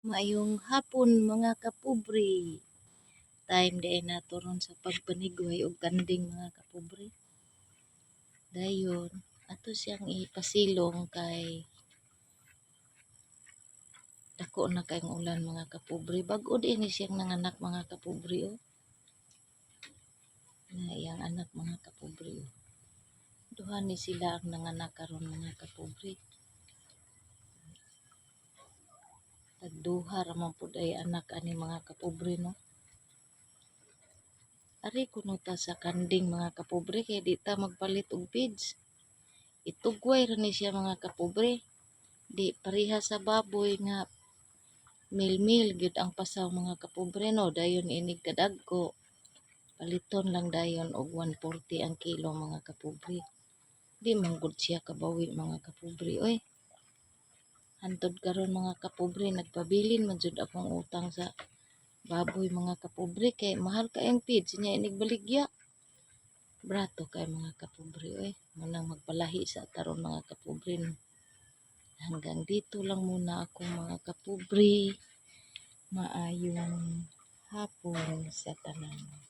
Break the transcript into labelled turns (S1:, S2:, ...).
S1: Maayong hapon mga kapobre. Time di ay naturon sa pagpanigway og kanding mga kapobre. Dayon, ato siyang ipasilong kay dako na kayong ulan mga kapobre. Bag-o din siyang nanganak mga kapobre oh. Na iyang anak mga kapobre oh. Duha ni sila ang nanganak karon mga kapobre. Tagduha raman pud ay anak ani mga kapobre no. Ari kuno ta sa kanding mga kapobre kay di ta magpalit og feeds. Itugway ra ni siya mga kapobre. Di pareha sa baboy nga mil-mil gyud ang pasaw mga kapobre no dayon inig kadagko. Paliton lang dayon og 140 ang kilo mga kapobre. Di man gud siya kabawi mga kapobre oy. Hantod karon mga kapobre nagpabilin man jud akong utang sa baboy mga kapobre kay mahal kaayong feeds niya inig baligya. Brato kay mga kapobre oy. Munang magpalahi sa taron mga kapobre. Hanggang dito lang muna ako mga kapobre. Maayong hapon sa tanan.